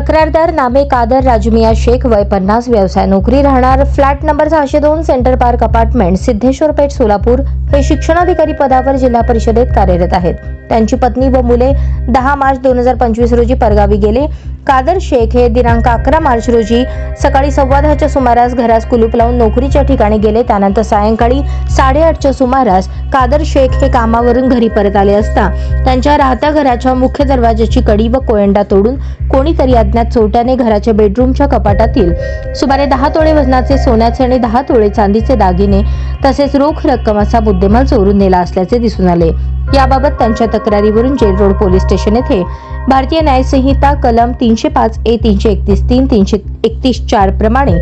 तक्रारदार नामे कादर राजमिया शेख वय पन्नास व्यवसाय नोकरी राहणार. फ्लॅट नंबर सहाशे दोन centre park apartment Siddheshwar Peth Solapur. हे शिक्षणाधिकारी पदावर जिल्हा परिषदेत कार्यरत आहेत. त्यांची पत्नी व मुले दहा मार्च दोन हजार पंचवीस रोजी परगावी गेले. कादर शेख हे दिनांक अकरा मार्च रोजी सकाळी सव्वा दहाच्या सुमारास घरास कुलूप लावून नोकरीच्या ठिकाणी गेले. त्यानंतर सायंकाळी साडेआठच्या सुमारास कादर शेख हे कामावरून घरी परत आले असता त्यांच्या राहत्या घराच्या मुख्य दरवाजाची कडी व कोयंडा तोडून कोणीतरी अज्ञात चोट्याने घराच्या बेडरूमच्या कपाटातील सुमारे दहा तोळे वजनाचे सोन्याचे आणि दहा तोळे चांदीचे दागिने तसेच रोख रक्कम असा मुद्देमाल चोरून नेला असल्याचे दिसून आले. याबाबत त्यांच्या तक्रारीवरून जेल रोड पोलीस स्टेशन येथे भारतीय न्यायसंहिता कलम तीन तीनशे पाच ए तीनशे एकतीस तीन तीनशे एकतीस चार प्रमाणे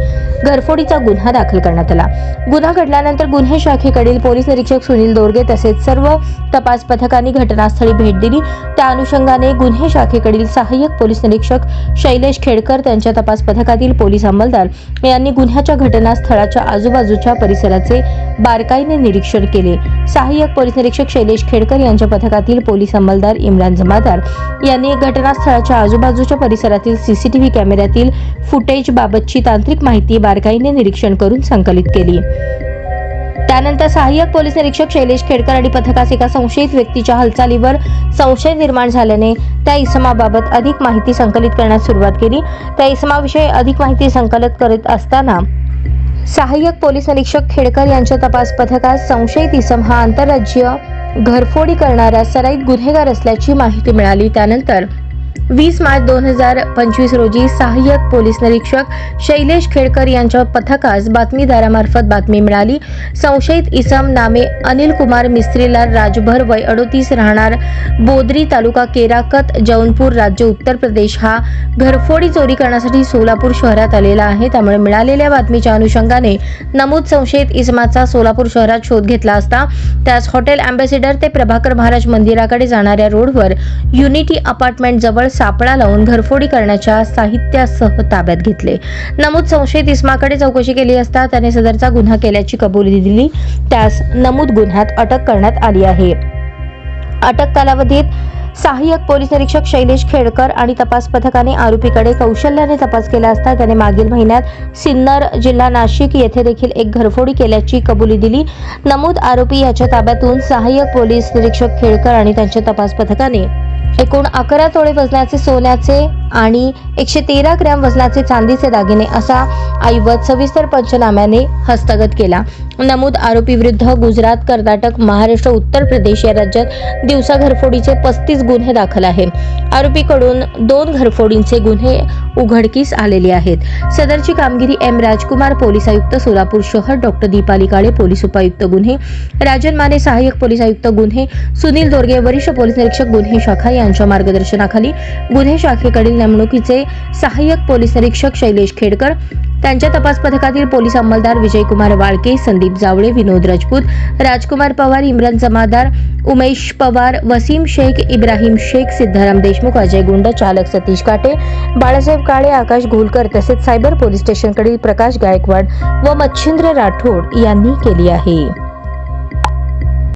घरफोडीचा गुन्हा दाखल करण्यात आला. गुन्हा घडल्यानंतर गुन्हे शाखेकडील पोलीस निरीक्षक सुनील दोरगे तसेच सर्व तपास पथकांनी घटनास्थळी भेट दिली. त्या अनुषंगाने गुन्हे शाखेकडील सहाय्यक पोलीस निरीक्षक शैलेश खेडकर त्यांच्या तपास पथकातील पोलीस अंमलदार यांनी गुन्ह्याच्या घटनास्थळाच्या आजूबाजूच्या परिसराचे बारकाईने निरीक्षण केले. सहाय्यक पोलीस निरीक्षक शैलेश खेडकर यांच्या पथकातील पोलीस अंमलदार इम्रान जमादार यांनी घटनास्थळाच्या आजूबाजूच्या परिसरातील सीसीटीव्ही कॅमेऱ्यातील फुटेज बाबतची तांत्रिक माहिती बारकाईने निरीक्षण करून संकलित केली. त्यानंतर सहाय्यक पोलीस निरीक्षक शैलेश खेडकर आणि पथकास एका संशयित व्यक्तीच्या हालचालीवर संशय निर्माण झाल्याने त्या इसमाबाबत अधिक माहिती संकलित करण्यास सुरुवात केली. त्या इसमाविषयी अधिक माहिती संकलित करीत असताना सहाय्यक पोलीस निरीक्षक खेडकर यांच्या तपास पथकास संशयित इसम हा आंतरराज्यीय घरफोडी करणारा सराईत गुन्हेगार असल्याची माहिती मिळाली. त्यानंतर वीस मार्च दोन हजार पंचवीस रोजी सहाय्यक पोलीस निरीक्षक शैलेश खेडकर यांच्या पथकास बातमीदारामार्फत बातमी मिळाली. संशयित इसम नामे अनिल कुमार मिस्त्रीलाल राजभर वय अडोतीस राहणार. बोदरी तालुका केराकत जौनपूर राज्य उत्तर प्रदेश हा घरफोडी चोरी करण्यासाठी सोलापूर शहरात आलेला आहे. त्यामुळे मिळालेल्या बातमीच्या अनुषंगाने नमूद संशयित इसमाचा सोलापूर शहरात शोध घेतला असता त्यास हॉटेल अँबॅसिडर ते प्रभाकर महाराज मंदिराकडे जाणाऱ्या रोडवर युनिटी अपार्टमेंट जवळ सापळा लावून घरफोडी करण्याच्या साहित्यासह ताब्यात घेतले. नमूद संशयित इस्माकडे चौकशी केली असता त्याने सदरचा गुन्हा केल्याची कबुली दिली. त्यास नमूद गुन्ह्यात अटक करण्यात आली आहे. अटक कालावधीत सहाय्यक पोलीस निरीक्षक शैलेश खेडकर आणि तपास पथकाने आरोपीकडे कौशल्याने तपास केला असता त्याने मागील महिन्यात सिन्नर जिल्हा नाशिक येथे देखील एक घरफोडी केल्याची कबुली दिली. नमूद आरोपी याच्या ताब्यातून सहाय्यक पोलीस निरीक्षक खेडकर आणि त्यांच्या तपास पथकाने एकूण अकरा तोळे वजनाचे सोन्याचे आणि एकशे तेरा ग्रॅम वजनाचे चांदीचे दागिने असा ऐवज सविस्तर पंचनाम्याने हस्तगत केला. नमूद आरोपी विरुद्ध गुजरात कर्नाटक महाराष्ट्र उत्तर प्रदेश या राज्यात दिवसा घरफोडीचे पस्तीस गुन्हे दाखल आहे आरोपीकडून दोन घरफोडींचे गुन्हे उघडकीस आलेले आहेत. सदरची कामगिरी एम. राजकुमार पोलीस आयुक्त सोलापूर शहर डॉक्टर दीपाली काळे पोलीस उपायुक्त गुन्हे राजन माने सहाय्यक पोलीस आयुक्त गुन्हे सुनील दोरगे वरिष्ठ पोलीस निरीक्षक गुन्हे शाखा यांच्या मार्गदर्शनाखाली गुन्हे शाखेकडील नेमणुकीचे सहाय्यक पोलीस निरीक्षक शैलेश खेडकर त्यांच्या तपास पथकातील पोलीस अंमलदार विजयकुमार वाळके संदीप जावळे विनोद राजपूत राजकुमार पवार इम्रान जमादार उमेश पवार वसीम शेख इब्राहिम शेख सिद्धाराम देशमुख अजय गुंड चालक सतीश काटे बाळासाहेब काळे आकाश घोलकर तसेच सायबर पोलीस स्टेशनकडील प्रकाश गायकवाड व मच्छिंद्र राठोड यांनी केली आहे.